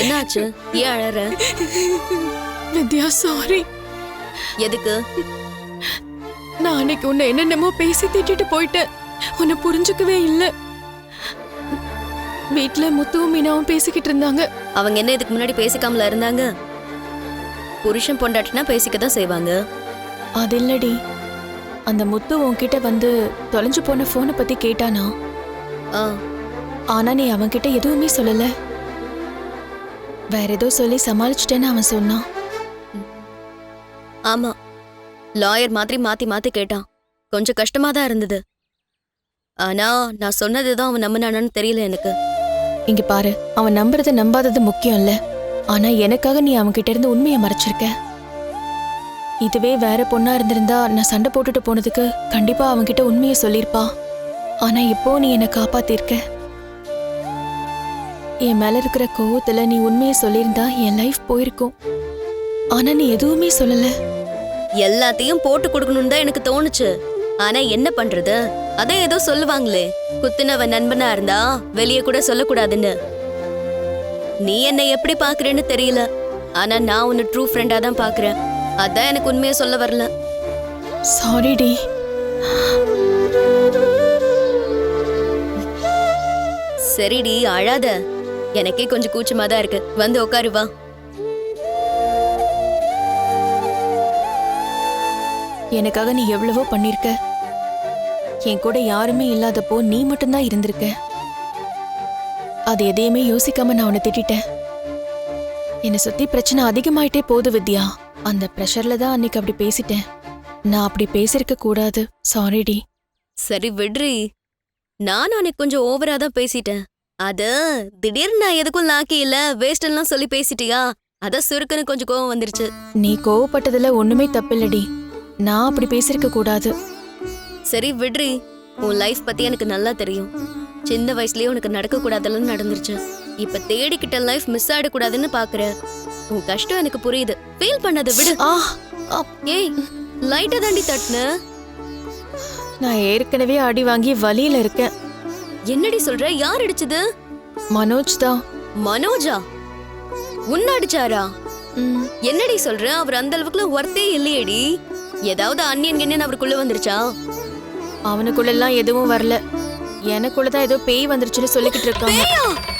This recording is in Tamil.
என்னாச்சு? ஏன் அழற? வித்யா சாரி எதுக்கு? நான் அன்னைக்கு உன்னை என்னென்னமோ பேசி திட்டிட்டு போயிட்டேன். உன்னை புரிஞ்சுக்கவே இல்லை. வீட்ல முத்துவும் மீனாவும் பேசிக்கிட்டு இருந்தாங்க. அவங்க என்ன இதுக்கு முன்னாடி பேசிக்காமல இருந்தாங்க? புருஷன் பொண்டாட்டினா பேசிக்க தான் செய்வாங்க. அது இல்லடி. அந்த முத்து உன்கிட்ட வந்து தொலைஞ்சு போன போனை பத்தி கேட்டானா? ஆனா நீ அவன்கிட்ட எதுவுமே சொல்லல. வேற ஏதோ சொல்லி சமாளிச்சிட்டேன்னு அவன் சொன்னான். ஆமா லாயர் மாதிரி மாத்தி மாத்தி கேட்டான். கொஞ்சம் கஷ்டமா தான் இருந்தது. ஆனா நான் சொன்னதுதான் அவன் நம்பினானான்னு தெரியல எனக்கு. இங்க பாரு அவன் நம்புறது நம்பாதது முக்கியம் இல்ல. ஆனா எனக்காக நீ அவன்கிட்ட இருந்து உண்மையை மறைச்சிருக்க. இதுவே வேற பொண்ணா இருந்திருந்தா நான் சண்டை போட்டுட்டு போனதுக்கு கண்டிப்பா அவன்கிட்ட உண்மையை சொல்லியிருப்பா. ஆனா இப்போ நீ என்னை காப்பாத்திருக்க. என் மேல இருக்கிற கோவத்துல நீ உண்மையை சொல்லியிருந்தா என் லைஃப் போயிருக்கும். ஆனா நீ எதுவுமே சொல்லல. எல்லாத்தையும் போட்டு கொடுக்கணும்னு தான் எனக்கு தோணுச்சு. ஆனா என்ன பண்றது? அதான் ஏதோ சொல்லுவாங்களே குத்துனவ நண்பனா இருந்தா வெளிய கூட சொல்லக்கூடாதுன்னு. நீ என்னை எப்படி பாக்குறேன்னு தெரியல. ஆனா நான் உன்னை ட்ரூ ஃப்ரெண்டா தான் பாக்குறேன் அதான் எனக்கு உண்மையை சொல்ல வரல. சாரிடி சரிடி அழாத. எனக்கே கொஞ்சம் கூச்சமா தான் இருக்கு. வந்து உட்காரு வா. எனக்காக நீ எவ்வளவோ பண்ணிருக்க. என் கூட யாருமே இல்லாதப்போ நீ மட்டும்தான் இருந்திருக்க. அது எதையுமே யோசிக்காம நான் உன்னை திட்டிட்டேன். என்னை சுத்தி பிரச்சனை அதிகமாயிட்டே போகுது வித்யா. அந்த ப்ரெஷர்ல தான் அன்னைக்கு அப்படி பேசிட்டேன். நான் அப்படி பேசியிருக்க கூடாது. சாரிடி சரி விடுறி. நானும் அன்னைக்கு கொஞ்சம் ஓவரா தான் பேசிட்டேன். அது திடீர்னு நான் எதுக்கும் லாக்கி இல்ல வேஸ்ட் எல்லாம் சொல்லி பேசிட்டியா? அதான் சுருக்குன்னு கொஞ்சம் கோவம் வந்துருச்சு. நீ கோவப்பட்டதுல ஒண்ணுமே தப்பில்லடி. நான் அப்படி பேசியிருக்க கூடாது. சரி விடுறி. உன் லைஃப் பத்தி எனக்கு நல்லா தெரியும். சின்ன வயசுலயே உனக்கு நடக்க கூடாதெல்லாம் நடந்துருச்சு. இப்ப தேடிக்கிட்ட லைஃப் மிஸ் ஆயிடக்கூடாதுன்னு பாக்குற. உன் கஷ்டம் எனக்கு புரியுது. ஃபீல் பண்ணத விடு. ஏய் லைட்டா தாண்டி தட்டுன. நான் ஏற்கனவே அடி வாங்கி வலியில இருக்கேன். என்னடி சொல்ற? யார் அடிச்சது? மனோஜ் தான். மனோஜா? உன்ன அடிச்சாரா? ம், என்னடி சொல்ற? அவர் அந்த அளவுக்குலாம் ஒர்த்தே இல்லையேடி. ஏதாவது அன்னியன் கிண்ணியன் அவருக்குள்ள வந்துருச்சா? அவனுக்குள்ளெல்லாம் எதுவும் வரல. எனக்குள்ளதான் ஏதோ பேய் வந்துருச்சுன்னு சொல்லிக்கிட்டு இருக்காங்க. பேயா?